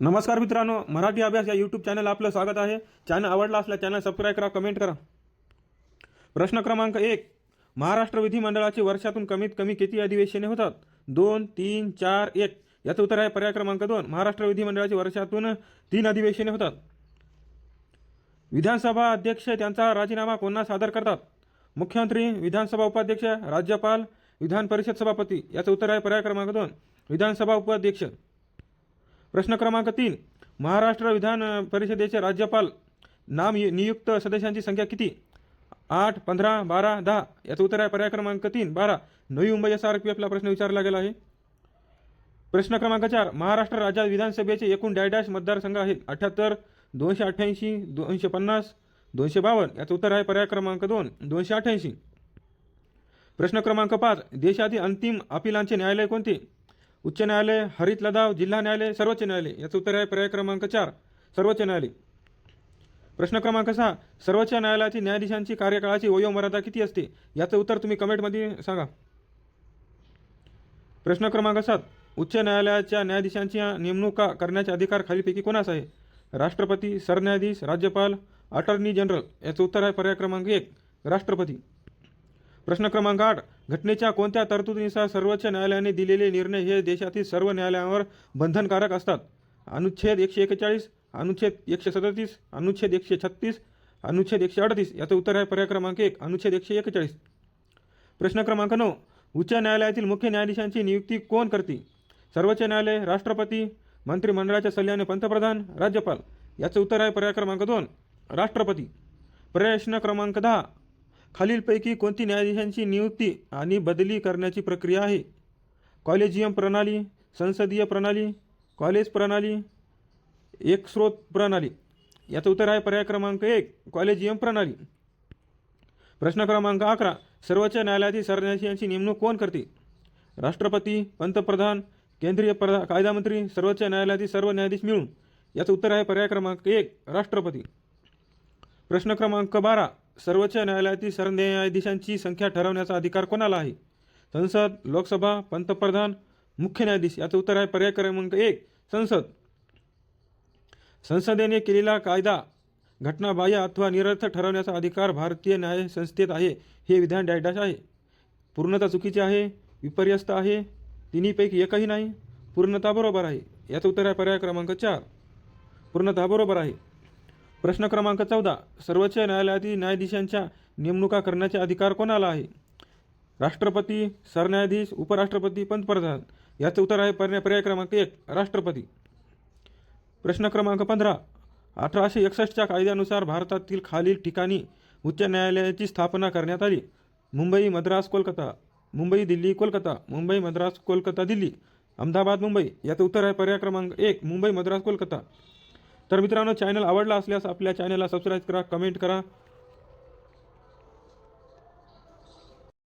नमस्कार मित्रांनो मराठी अभ्यास या यूट्यूब चॅनल आपलं स्वागत आहे. चॅनल आवडला असल्यास चॅनल सबस्क्राईब करा कमेंट करा. प्रश्न क्रमांक एक महाराष्ट्र विधिमंडळाचे वर्षातून कमीत कमी किती अधिवेशने होतात? दोन तीन चार एक. याचं उत्तर आहे पर्याय क्रमांक दोन महाराष्ट्र विधिमंडळाचे वर्षातून तीन अधिवेशने होतात. विधानसभा अध्यक्ष त्यांचा राजीनामा कोणा सादर करतात? मुख्यमंत्री विधानसभा उपाध्यक्ष राज्यपाल विधान परिषद सभापती. याचं उत्तर आहे पर्याय क्रमांक दोन विधानसभा उपाध्यक्ष. प्रश्न क्रमांक तीन. महाराष्ट्र विधान परिषदेचे राज्यपाल नाम नियुक्त सदस्यांची संख्या किती? आठ पंधरा बारा दहा. याचं उत्तर आहे पर्याय क्रमांक तीन. बारा. Navi Mumbai S R P एफला प्रश्न विचारला गेला आहे. प्रश्न क्रमांक चार. महाराष्ट्र राज्यात विधानसभेचे एकूण डायडॅश मतदारसंघ आहेत. अठ्याहत्तर दोनशे अठ्ठ्याऐंशी दोनशे पन्नास दोनशे बावन्न. याचं उत्तर आहे पर्याय क्रमांक दोन. दोनशे अठ्ठ्याऐंशी. प्रश्न क्रमांक पाच. देशातील अंतिम अपिलांचे न्यायालय कोणते? उच्च न्यायालय हरित लदाव जिल्हा न्यायालय सर्वोच्च न्यायालय. याचं उत्तर आहे पर्याय क्रमांक चार सर्वोच्च न्यायालय. प्रश्न क्रमांक सहा सर्वोच्च न्यायालयाची न्यायाधीशांची कार्यकाळाची वयोमर्यादा किती असते? याचं उत्तर तुम्ही कमेंटमध्ये सांगा. प्रश्न क्रमांक सात उच्च न्यायालयाच्या न्यायाधीशांची नेमणुका करण्याचे अधिकार खालीपैकी कोणास आहे? राष्ट्रपती सरन्यायाधीश राज्यपाल अटर्नी जनरल. याचं उत्तर आहे पर्याय क्रमांक एक राष्ट्रपती. प्रश्न क्रमांक आठ. घटनेच्या कोणत्या तरतुदीनुसार सर्वोच्च न्यायालयाने दिलेले निर्णय हे देशातील सर्व न्यायालयांवर बंधनकारक असतात? अनुच्छेद एकशे एकेचाळीस अनुच्छेद एकशे सदतीस अनुच्छेद एकशे छत्तीस अनुच्छेद एकशे अडतीस याचं उत्तर आहे पर्याय क्रमांक एक अनुच्छेद एकशे एकेचाळीस. प्रश्न क्रमांक नऊ. उच्च न्यायालयातील मुख्य न्यायाधीशांची नियुक्ती कोण करते? सर्वोच्च न्यायालय राष्ट्रपती मंत्रिमंडळाच्या सल्ल्याने पंतप्रधान राज्यपाल. याचं उत्तर आहे पर्याय क्रमांक दोन राष्ट्रपती. प्रश्न क्रमांक दहा. खालीलपैकी कोणती न्यायाधीशांची नियुक्ती आणि बदली करण्याची प्रक्रिया आहे? कॉलेजियम प्रणाली संसदीय प्रणाली कॉलेज प्रणाली एक स्रोत प्रणाली. याचं उत्तर आहे पर्याय क्रमांक एक कॉलेजियम प्रणाली. प्रश्न क्रमांक अकरा सर्वोच्च न्यायालयातील सरन्यायाधीशांची नेमणूक कोण करते? राष्ट्रपती पंतप्रधान केंद्रीय प्रधा कायदामंत्री सर्वोच्च न्यायालयातील सर्व न्यायाधीश मिळून. याचं उत्तर आहे पर्याय क्रमांक एक राष्ट्रपती. प्रश्न क्रमांक बारा सर्वोच्च न्यायालयातील सरन्यायाधीशांची संख्या ठरवण्याचा अधिकार कोणाला आहे? संसद लोकसभा पंतप्रधान मुख्य न्यायाधीश याचं उत्तर आहे पर्याय क्रमांक एक संसद. संसदेने केलेला कायदा घटनाबाह्य अथवा निरर्थ ठरवण्याचा अधिकार भारतीय न्याय संस्थेत आहे हे विधान डॅडॅश आहे. पूर्णता चुकीचे आहे विपर्यस्त आहे तिन्हीपैकी एकही नाही पूर्णता बरोबर आहे. याचं उत्तर आहे पर्याय क्रमांक चार. पूर्णतः बरोबर आहे. प्रश्न क्रमांक चौदा. सर्वोच्च न्यायालयातील न्यायाधीशांच्या नेमणुका करण्याचे अधिकार कोणाला आहे? राष्ट्रपती सरन्यायाधीश उपराष्ट्रपती पंतप्रधान. याचं उत्तर आहे पर्याय पर्याय क्रमांक एक राष्ट्रपती. प्रश्न क्रमांक पंधरा. अठराशे एकसष्टच्या कायद्यानुसार भारतातील खालील ठिकाणी उच्च न्यायालयाची स्थापना करण्यात आली. मुंबई मद्रास कोलकाता. मुंबई दिल्ली कोलकाता. मुंबई मद्रास कोलकाता दिल्ली. अहमदाबाद मुंबई. याचं उत्तर आहे पर्याय क्रमांक एक मुंबई मद्रास कोलकाता. तर मित्रांनो चॅनल आवडला असल्यास आपल्या चॅनलला सबस्क्राईब करा कमेंट करा.